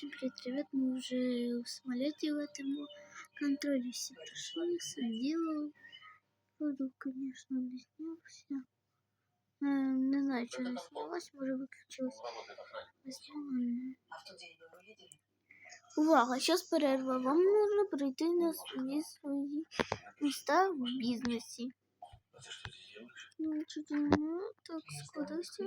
Всем привет, ребят, мы уже в самолете в этом контроле все прошли, все делал. Буду, конечно, не снялся. Э, не знаю, что не снялось, может выключилось. Не сняла. Увага, сейчас перерва. Вам нужно прийти на свої свої міста в бізнесі. Ну, чуть не так складався.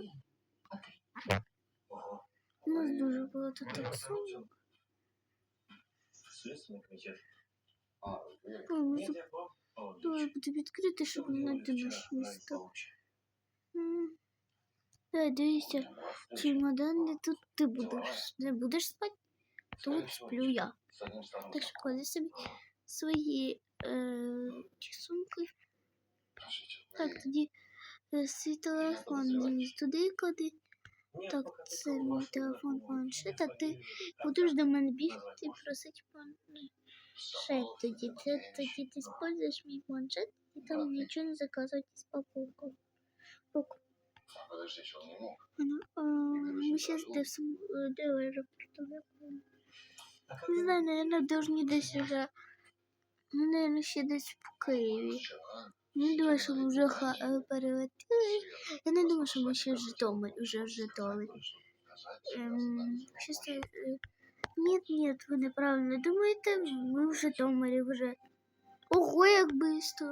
Нас дуже багато таксу. Следственный комитет. А, нет. Ну, Нет, нет, ну, о, Давай буде відкрити, щоб знайти наші міста. Давай, дивися, чемодан, де тут ти будеш. Не будеш спати? Тут сплю я. Так що клади собі свої е, ті сумки. Так, тоді е, свій телефон туди клади. Так, це мій телефон планшет, а ти будеш до мене бігти і просити планшет тоді. Це тоді ти спользуєш мій планшет і там нічого не заказувати з покупком. Пок- А, Подожди, что он не мог? Ну, а, ми зараз де, в сам- е, де в аеропорту? в якому? А как Не ты знаю, наверное, должны десь вже. Ну, наверное, ще десь в Києві. вчера? Не думаю, що ми вже ха- е, перелетіли. Я не думаю, що ми ще в Житомирі, вже в Житомирі. Ем, щось це, е, Ні, ні, ви неправильно думаєте, ми в Житомирі вже. Ого, як бистро.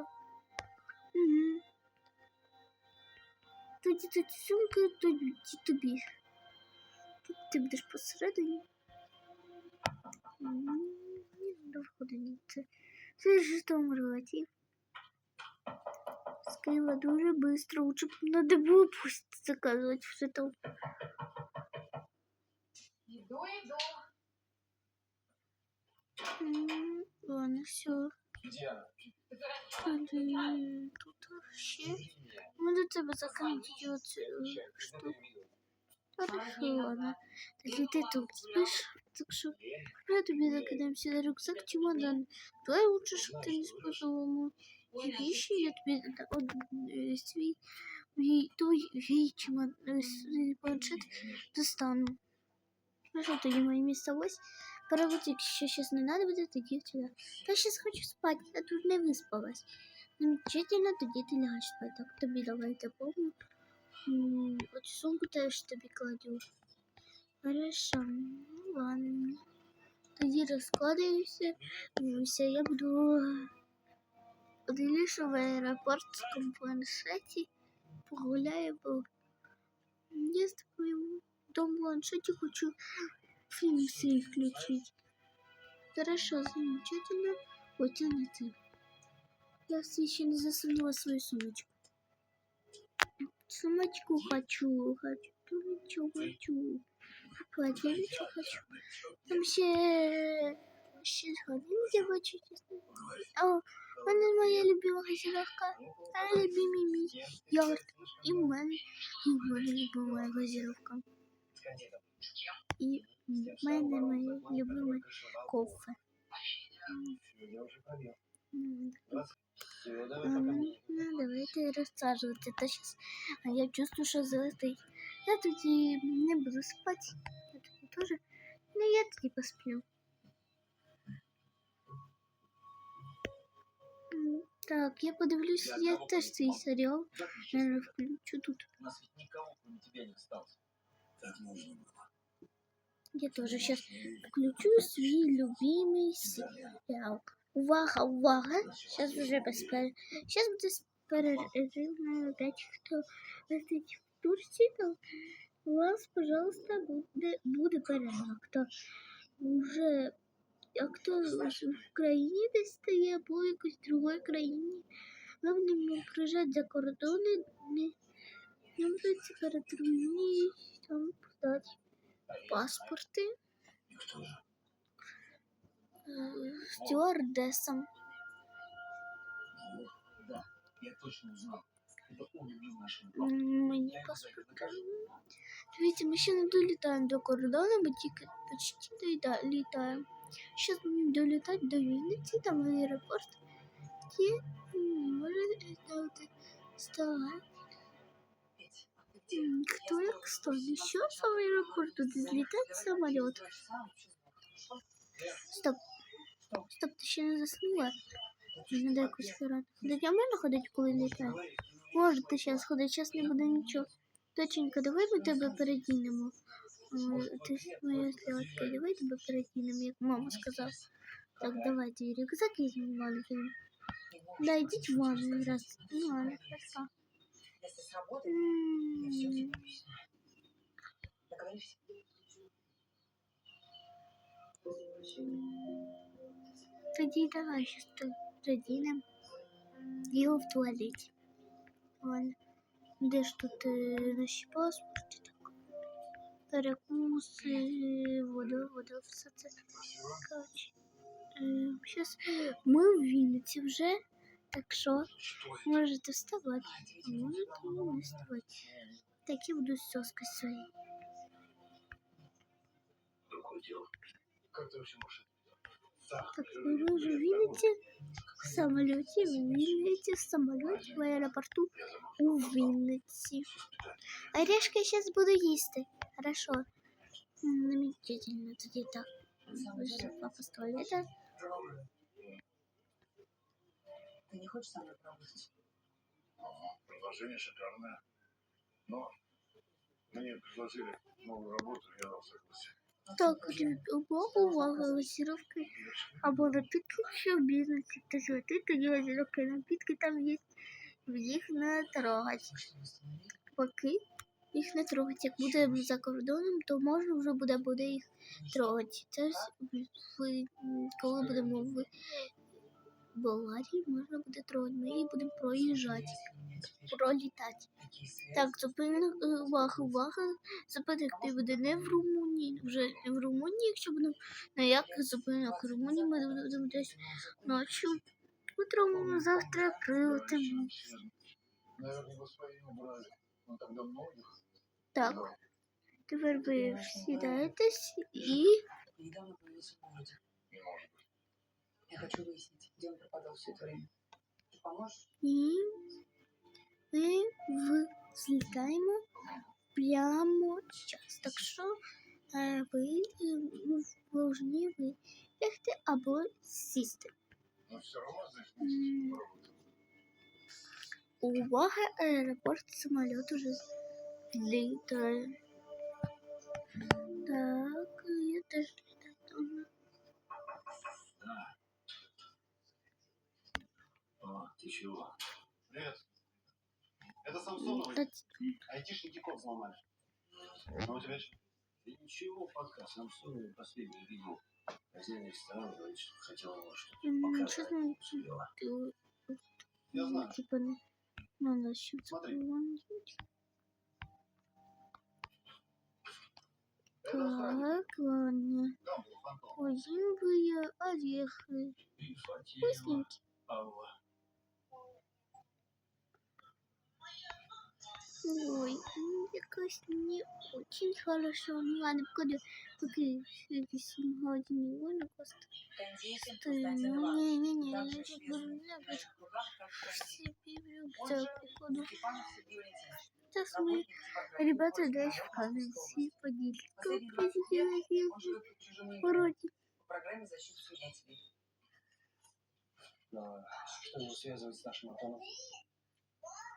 Угу. Тоді тоді сумки, тоді тобі. Тут ти будеш посередині. М, Ні, не виходить. Це, це ж Житомир летів. З Києва дуже быстро. Лучше б надо було пусть заказувати в Житомир. Иду, иду. М, Ладно, все. Где она? Тут ще. Ми до тебе закинуть оцю штуку. Хорошо, ладно. Тоді ти тут спиш. Так що я тобі закидаємо сюди рюкзак, чемодан. Давай лучше, щоб ти не сподобало. І віші, я тобі да- от, е, свій мій той свій чемодан, е, свій планшет достану. Ну що тоді мої місця ось. Перевод, якщо щось не треба буде, тоді сюди. Та щас хочу спати, я тут не виспалась. Замечательно, тоді ти лягаєш спати. Так, тобі давайте помню. М, Оцю сумку теж тобі кладу. Хорошо, ну ладно. Тоді розкладаюся. Дивлюся, я буду подивлюся в аеропортському планшеті. Погуляю, бо я з тобою в тому планшеті хочу фильм свій включить. Хорошо, замечательно. Хотя не ты. Я все еще не засунула свою сумочку. Сумочку хочу, хочу, сумочку хочу. Холодильничок хочу. Там ще, ще холодильник хочу, чесно. О, У мене моя любима газіровка, а любимий мій йогурт. І в мене, і в мене любима газіровка. І в мене моя любима кофе. Ну, давайте рассаживаться. Это сейчас а я чувствую, что золотый. Я тут и не буду спать. Я тут тоже. Но ну, я тут не посплю. Так, я подивлюсь, я теж цей серіал. Наверное, включу тут. У нас ведь никого, кроме тебя, не осталось. Так нужно было. Я тоже сейчас включу свій любимий серіал. Увага, увага! Сейчас уже без перерыв. Сейчас буде перерыв на опять хто летить в Турції, то у вас, пожалуйста, буде, буде перерва. Хто вже, а кто в країні стає або якось другої країні. Главное приїжджати за кордони, нам дається перетримні, там подати паспорти е, стюардесам. Мені паспорт. Дивіться, ми ще не долітаємо до кордону, ми тільки почти літаємо. Ще будемо долітати до Вінниці, там аеропорт, де м, може ставити стала. Ведь, а ты М, Кто як сто? Що з аеропорту злітати самоліт? Стоп. Стоп, ти ще не заснула? Не дай якусь пораду. Ходить, а можна ходити, коли літає? Можете зараз ходити, зараз не буде нічого. Доченька, давай ми тебе передінемо. М, Ти ж моя сльотка, давай тебе передінемо, як мама сказала. Так, давайте рюкзак візьмемо маленький. Да, йдіть в ванну раз. Ну, ладно, хорошо. Если сработает, я все М, тебе Договорились? Тоді давай щас тут задінемо його в туалеті. Ладно. Де ж тут е, наші паспорти? Так. Перекуси, вода, вода, все це. Коротше. Е, щас ми в Вінниці вже, так що Что это? можете вставати, а можете і не вставати. Так я буду з соской своєю. Другое дело. Как ты вообще можешь это делать? Да. Так, мы уже в Виннице, в самолете, в Виннице, в самолете, в аэропорту у Виннице. Орешка я сейчас буду есть. Хорошо. М, Замечательно. Тоді так. Вышел папа с туалета. Ты не хочешь Предложение шикарное. Но мне предложили новую работу, я дал согласие. Так, увага, увага, газировки. Або напитки в бізнесі. Та що ти тоді газировки, напитки там є. Їх не трогать. Поки їх не трогать. Як буде за кордоном, то можна вже буде, буде їх трогати. Це ж ви коли будемо в Болгарії, можна буде трогати. Ми її будемо проїжджати, пролітати. Так, зупинок, е, увага, увага. Зупинок ти буде не в Румунії, вже не в Румунії, якщо будемо на як зупинок в Румунії, ми будемо десь ночі. Утром завтра прилетимо. Так, тепер ви сідаєтесь і Я хочу выяснить, где он пропадал все это время. Ты поможешь? І ми в злітаємо прямо час. Так що е, ви е, ну, повинні виїхати або сісти. Но все равно здесь М. не работает. Увага, аеропорт, самоліт уже злітає. Так, я теж літаю. тоже. А, Ты чего? Привет. Это Самсонов. Та- Айтишники код взломали. Ну, у тебя что? Да ничего, пока. Самсонов последний видел. Хозяин ресторана говорит, что хотел его что-то м, показать. Е, Я знаю. Типа, не надо щось Смотри. Так, ладно. Озимые орехи. Вкусненькие. Ой, ну, якось не очень хорошо. Ну ладно, поки, поки 8 годин не вона просто. Ну не, не, не, Также я свежий буду как хранитель. себе рюкзак походу. Сейчас мы, департамента ребята, дальше в Московской комиссии области. поделили. Последние 20 лет он живет под чужим именем Вроде. по программе защиты свидетелей. Что его связывает с нашим Антоном?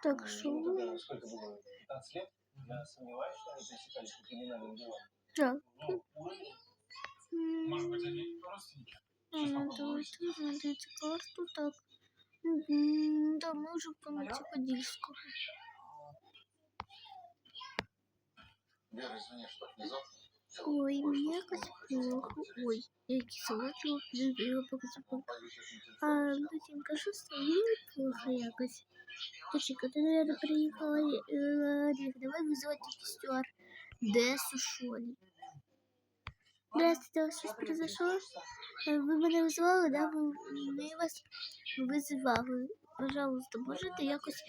Так Ему что, тогда сколько было? 15 лет? Я сомневаюсь, что они пересекались по криминальным делам. так. Ну. Может быть, они родственники? Надо надо карту, так. Да, мы уже в комнате Подильского. Вера, извини, что внезапно. Ой, мне якось плохо. Ой, я кислоту любила показывал. А, Доченька, что с тобой плохо якось? Доченька, ты, наверное, приехала. Э, Олег, давай вызывать сестер. Де сушоли? Здравствуйте, щось произошло? Э, вы меня визвали, да? Ми вас визивали. Пожалуйста, можете якось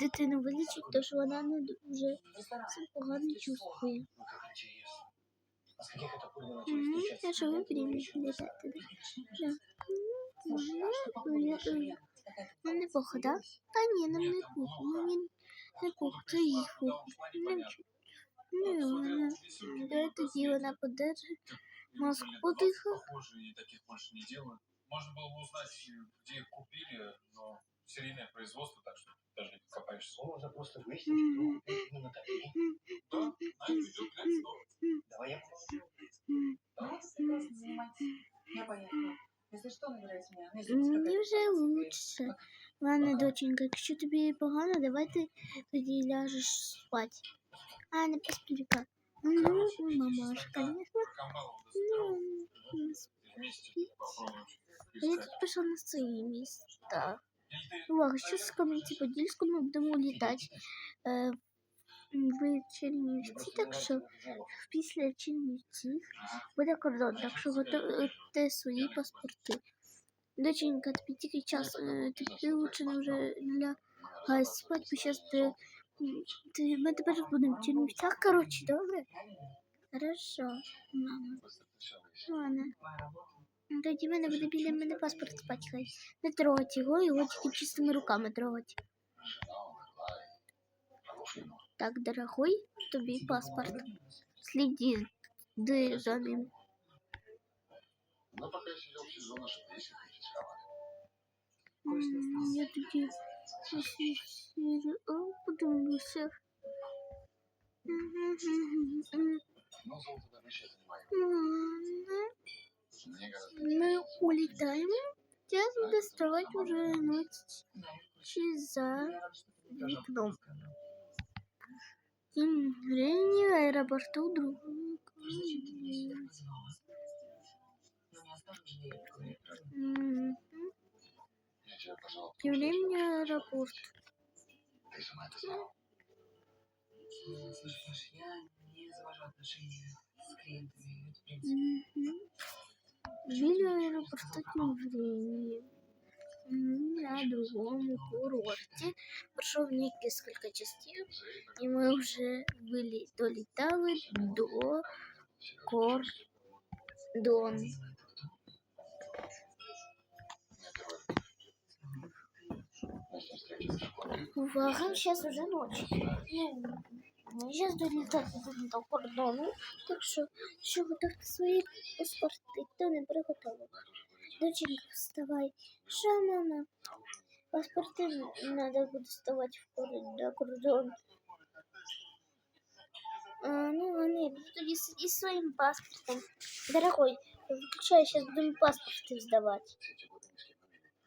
дитину вилічити, тому що вона ну, не дуже погано чувствує. Я живу беременна. Да, да, да. Слушай, а что по Ну, поводу я- нашей Лены? Какая-то Ну, неплохо, да? Та ні, нам не плохо. Мені Це пух, це їх пух. в плане Ну, понятно. чу- Ну, і вона. Де тоді вона подержить? Маску подихав. Похоже, и таких больше не делают. Можно было бы узнать, где их купили, но серийное производство, так что даже не копаешься. Ну, Можно просто выяснить, кто купил именно такие. Да, на это идет глянь здорово. Давай я помогу. Ну, прекрасно занимайтесь. Я поехала. Если что, набирайте меня. Ну, если есть Мені какая-то вже ситуация, лучше. пока. Ладно, доченька, якщо тобі погано, давай ти тоді ляжеш спати. А, не поспівка. Ну, мамашка, не Про Камбалова Ну, достал. не Вместе попробуем Я искать. тут пішла на свої місця. Или ты Увага, що з Кам'янці-Подільську ми будемо літати е, в Чернівці, так що після Чернівців буде кордон, так що готуйте свої паспорти. Доченька, тобі тільки час, е, тобі лучше не вже лягай спати, бо зараз ти, м, ти, ми тепер будемо в Чернівцях, коротше, добре? Хорошо, мама. Ладно. Ну, Тоді в мене буде біля мене паспорт спати хай. Не трогать його, його тільки чистими руками трогать. Так, дорогой, тобі паспорт. Сліди ди за ним. Но пока я сидел в сезон, аж песен конфисковали. М, Я тоді О, подивлюся. Но золото до вещи это не мое. Ладно. Мне гораздо Ми улітаємо. Зараз буде ставати вже ночь чи за вікном. Тем временем аэропорту другого. М, Я тебя, пожалуйста, Тем временем аэропорт. ты сама это знала. Слушай, Паш, я не завожу отношения с клиентами. Это, в принципе, Мгм. Біля аеропорту тем временем. М, На другом курорте пройшов несколько частей, і ми вже вилі... долітали до кордону. Настя встретилась в школе. Увага, сейчас уже ночь. Ну, ми зараз долітати будемо до кордону, так що, що готовте свої паспорти, хто не приготовив. Доченька, вставай. Що, мама? Паспорти треба буде вставати в кордон, до кордону. А, ну, вони тоді сиди зі своїм паспортом. Дорогой, выключай, сейчас будем паспорты сдавать. Все эти годы ни с кем не виделись.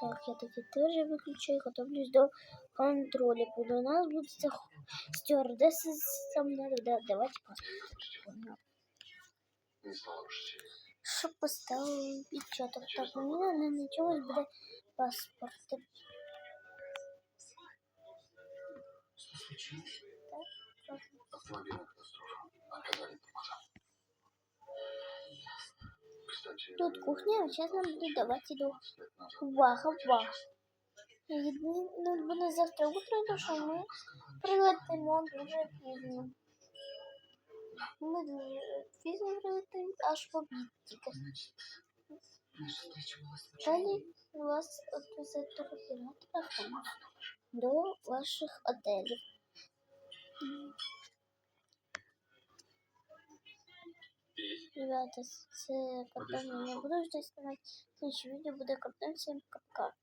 Так, я таки тоже выключаю, готовлюсь до контроля. Буду у нас будет стюардесса со мной, да, давайте паспорт. Не стало уж через. Щоб поставив відчоток. Так, мені не началось буде паспорти. что случилось? Автомобильная катастрофа. Оказали тормоза. Кстати, Тут кухня, а зараз нам будуть давати їду. 20 лет назад Увага, увага. Ну, буде завтра утро, то що ми прилетимо дуже пізно. Ми дуже пізно прилетимо, аж в обід тільки. Далі вас отвезе туроператор до ваших отелів. Ребята, це кордон я не буду ждать снимать. Следующее відео буде кордон 7 капка.